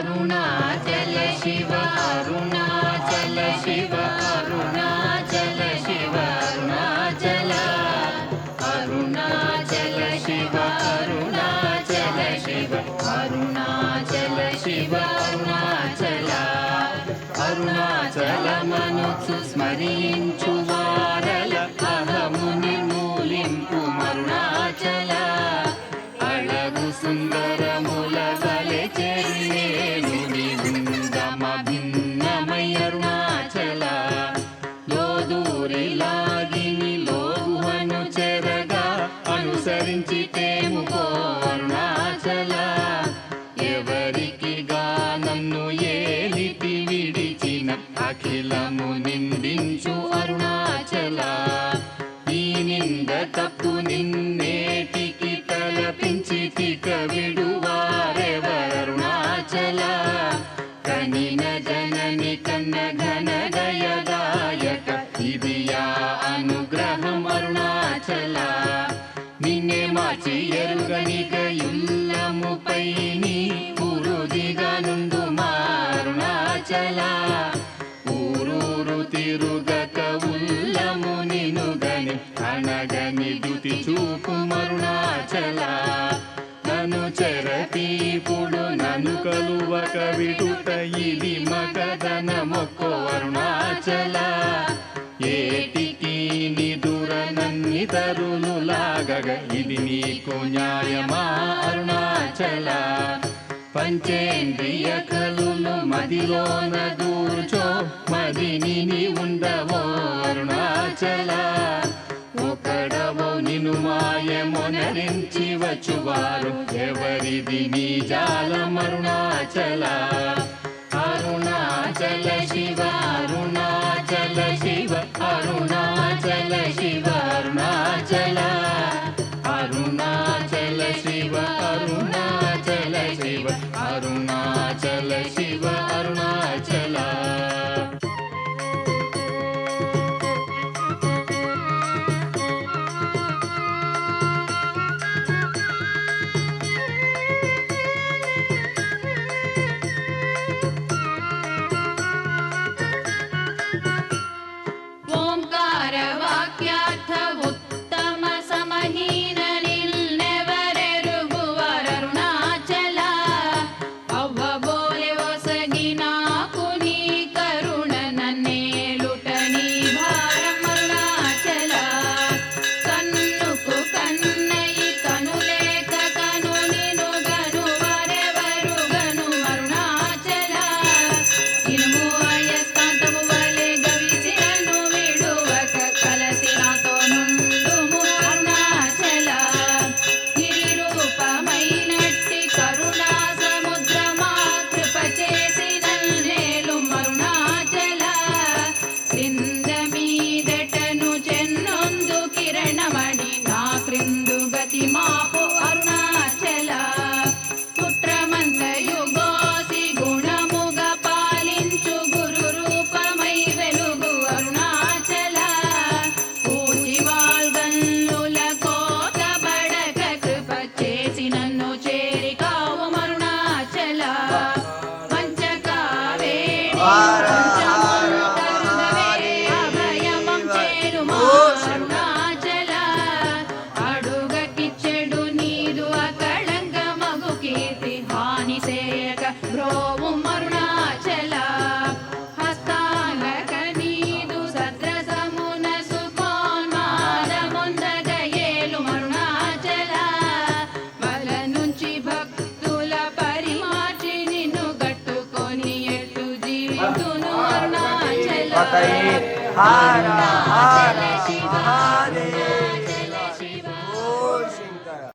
అరుణాచల శివ అరుణాచల శివ అరుణాచల శివ అరుణాచల అరుణాచల శివ అరుణాచల శివ అరుణాచల శివ అరుణాచల అరుణాచల మనసు స్మరించు వారల అహముని మూలింపు అరుణాచల అడగు సుందర ఎవరికిగా నన్ను ఏలిటి విడిచిన అఖిలము నిందించు అరుణాచల ఈ నింద తప్పు నిన్నేటికి తలపించి తిక విడువారెవరుణాచల కనిన జనని కన్న ఘన గయదాయక ఇది యా అనుగ్రహం అరుణాచల నిన్నే మార్చి ఎరుగనిక యుల్లముపై నీ నుండు మారుణాచల. ఊరూరు తిరుగక ఉల్లము నిను గని అనగని దుతి చూపు మరుణాచల. నను చెరతీపుడు నన్ను కలువక విడుట ఇది మగదన మొక్కో అరుణాచల. ఏటికి నిదుర నన్ని తరులు లాగగ ఇది నీకు న్యాయమా అరుణాచల. పంచేంద్రియ కలును మదిలోన దూర్చో మదిని నీ ఉండవో అరుణాచల. ఒకడవో నిను మాయమునరించి వచ్చువారు ఎవరిది నీ జాలమరుణాచల అరుణాచల. శివ అరుణాచల శివ इथून अरुणाचल हर हर.